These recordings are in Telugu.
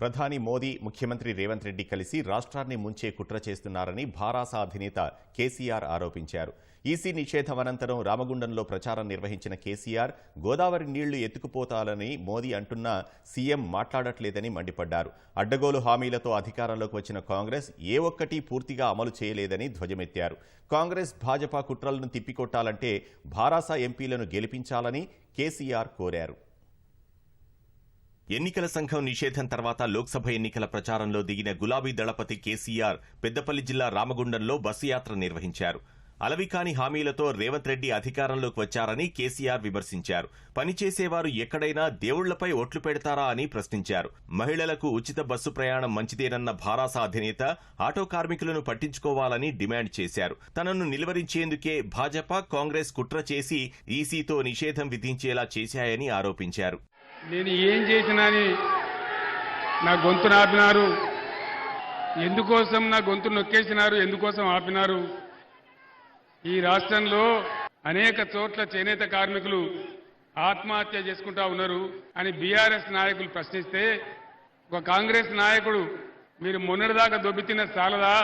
ప్రధాని మోదీ ముఖ్యమంత్రి రేవంత్ రెడ్డి కలిసి రాష్ట్రాన్ని ముంచే కుట్ర చేస్తున్నారని భారాస అధినేత కేసీఆర్ ఆరోపించారు. ఈసీ నిషేధం అనంతరం రామగుండంలో ప్రచారం నిర్వహించిన కేసీఆర్ గోదావరి నీళ్ళు ఎత్తుకుపోతాలని మోదీ అంటున్నా సీఎం మాట్లాడట్లేదని మండిపడ్డారు. అడ్డగోలు హామీలతో అధికారంలోకి వచ్చిన కాంగ్రెస్ ఏ ఒక్కటి పూర్తిగా అమలు చేయలేదని ధ్వజమెత్తారు. కాంగ్రెస్ భాజపా కుట్రలను తిప్పికొట్టాలంటే భారాస ఎంపీలను గెలిపించాలని కేసీఆర్ కోరారు. ఎన్నికల సంఘం నిషేధం తర్వాత లోక్సభ ఎన్నికల ప్రచారంలో దిగిన గులాబీ దళపతి కేసీఆర్ పెద్దపల్లి జిల్లా రామగుండంలో బస్సు యాత్ర నిర్వహించారు. అలవికాని హామీలతో రేవంత్ రెడ్డి అధికారంలోకి వచ్చారని కేసీఆర్ విమర్శించారు. పనిచేసేవారు ఎక్కడైనా దేవుళ్ళపై ఓట్లు పెడతారా అని ప్రశ్నించారు. మహిళలకు ఉచిత బస్సు ప్రయాణం మంచిదేనన్న భారాస అధినేత ఆటో కార్మికులను పట్టించుకోవాలని డిమాండ్ చేశారు. తనను నిలువరించేందుకే భాజపా కాంగ్రెస్ కుట్ర చేసి ఈసీతో నిషేధం విధించేలా చేశాయని ఆరోపించారు. నేను ఏం చేసినా అని నా గొంతును ఆపినారు ఎందుకోసం నా గొంతు నొక్కేసినారు? ఎందుకోసం ఆపినారు? ఈ రాష్ట్రంలో అనేక చోట్ల చేనేత కార్మికులు ఆత్మహత్య చేసుకుంటా ఉన్నారు అని బీఆర్ఎస్ నాయకులు ప్రశ్నిస్తే ఒక కాంగ్రెస్ నాయకుడు మీరు మొన్నటిదాకా దొబ్బితిన్న సాలదా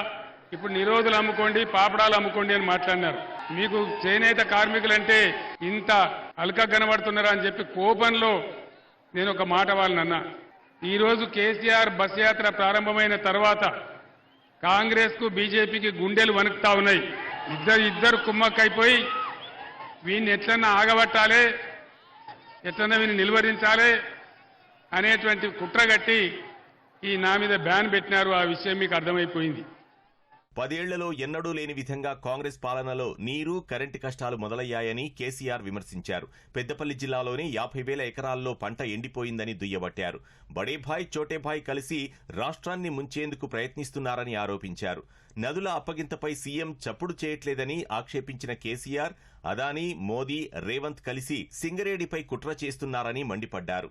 ఇప్పుడు నిరోధులు అమ్ముకోండి పాపడాలు అమ్ముకోండి అని మాట్లాడినారు. మీకు చేనేత కార్మికులంటే ఇంత అలక కనబడుతున్నారా అని చెప్పి కోపంలో నేను ఒక మాట వాళ్ళనన్నా. ఈరోజు కేసీఆర్ బస్ యాత్ర ప్రారంభమైన తర్వాత కాంగ్రెస్కు బీజేపీకి గుండెలు వణుకుతా ఉన్నాయి. ఇద్దరు ఇద్దరు కుమ్మక్కైపోయి వీడిని ఎట్లన్నా ఆగబట్టాలి ఎట్లన్నా వీని నిలువరించాలి అనేటువంటి కుట్రగట్టి ఈ నా మీద బ్యాన్ పెట్టినారు. ఆ విషయం మీకు అర్థమైపోయింది. పదేళ్ళలో ఎన్నడూ లేని విధంగా కాంగ్రెస్ పాలనలో నీరు కరెంటు కష్టాలు మొదలయ్యాయని కేసీఆర్ విమర్శించారు. పెద్దపల్లి జిల్లాలోని యాభై వేల ఎకరాల్లో పంట ఎండిపోయిందని దుయ్యబట్టారు. బడేభాయ్ చోటేభాయ్ కలిసి రాష్ట్రాన్ని ముంచేందుకు ప్రయత్నిస్తున్నారని ఆరోపించారు. నదుల అప్పగింతపై సీఎం చప్పుడు చేయట్లేదని ఆక్షేపించిన కేసీఆర్ అదానీ మోదీ రేవంత్ కలిసి సింగరేడిపై కుట్ర చేస్తున్నారని మండిపడ్డారు.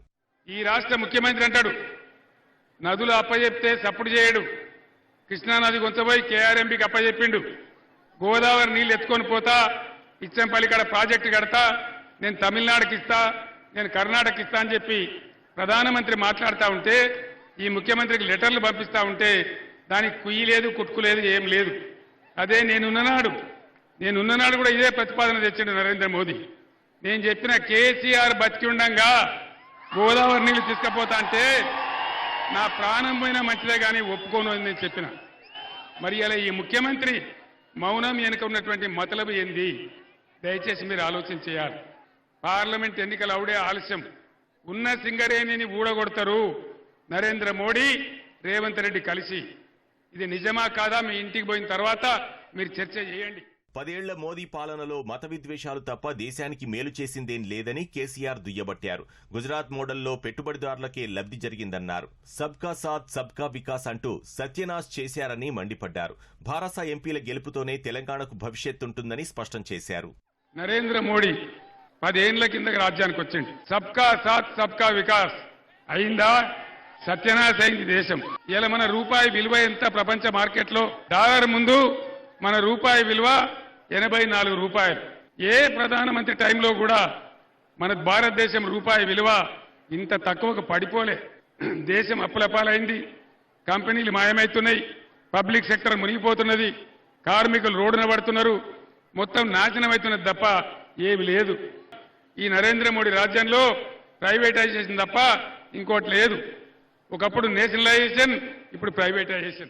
ఈ రాష్ట్ర ముఖ్యమంత్రి అంటాడు నదులు అప్పజెప్తే సప్పుడు చేయడు. కృష్ణానది గొంతపోయి కేఆర్ఎంపీకి అప్పచెప్పిండు గోదావరి నీళ్ళు ఎత్తుకొని పోతా ఇచ్చంపల్లి కాడ ప్రాజెక్టు కడతా నేను తమిళనాడుకి ఇస్తా నేను కర్ణాటక ఇస్తా అని చెప్పి ప్రధానమంత్రి మాట్లాడుతూ ఉంటే ఈ ముఖ్యమంత్రికి లెటర్లు పంపిస్తా ఉంటే దానికి కుయ్యి లేదు కుట్టుకు లేదు ఏం లేదు. అదే నేనున్ననాడు. నేనున్ననాడు కూడా ఇదే ప్రతిపాదన తెచ్చిండు నరేంద్ర మోదీ. నేను చెప్పిన కేసీఆర్ బతికి ఉండంగా గోదావరి నీళ్ళు తీసుకపోతా అంటే నా ప్రాణం పోయినా మంచిదే కానీ ఒప్పుకోను అని నేను చెప్పిన. మరి ఇలా ఈ ముఖ్యమంత్రి మౌనం వెనుక ఉన్నటువంటి మతలబు ఏంది? దయచేసి మీరు ఆలోచన చేయాలి. పార్లమెంట్ ఎన్నికలు అవుడే ఆలస్యం. ఉన్న సింగరేణిని ఊడగొడతారు నరేంద్ర మోడీ రేవంత్ రెడ్డి కలిసి. ఇది నిజమా కాదా? మీ ఇంటికి పోయిన తర్వాత మీరు చర్చ చేయండి. పదేళ్ళ మోదీ పాలనలో మత విద్వేషాలు తప్ప దేశానికి మేలు చేసిందేం లేదని కేసీఆర్ దుయ్యబట్టారు. గుజరాత్ మోడల్లో పెట్టుబడిదారులకే లబ్ధి జరిగిందన్నారు. సబ్కా సాత్ సబ్కా వికాస్ అంటూ సత్యనాశ్ చేశారని మండిపడ్డారు. భారస ఎంపీల గెలుపుతోనే తెలంగాణకు భవిష్యత్తుంటుందని స్పష్టం చేశారు. నరేంద్ర మోడీ పదేండ్ల కింద రాజ్యానికి వచ్చింది సబ్కా సాత్ సబ్కా వికాస్. అయిందా? సత్యనాశ అయింది దేశం. ఇలా మన రూపాయి విలువ ఎంత ప్రపంచ మార్కెట్లో? డాలర్ ముందు మన రూపాయి విలువ ఎనభై నాలుగు రూపాయలు. ఏ ప్రధానమంత్రి టైంలో కూడా మన భారతదేశం రూపాయి విలువ ఇంత తక్కువకు పడిపోలే. దేశం అప్పులపాలైంది. కంపెనీలు మాయమవుతున్నాయి పబ్లిక్ సెక్టర్ మునిగిపోతున్నది. కార్మికులు రోడ్డున పడుతున్నారు. మొత్తం నాశనం అవుతున్నది తప్ప ఏమి లేదు. ఈ నరేంద్ర మోడీ రాజ్యంలో ప్రైవేటైజేషన్ తప్ప ఇంకోటి లేదు. ఒకప్పుడు నేషనలైజేషన్ ఇప్పుడు ప్రైవేటైజేషన్.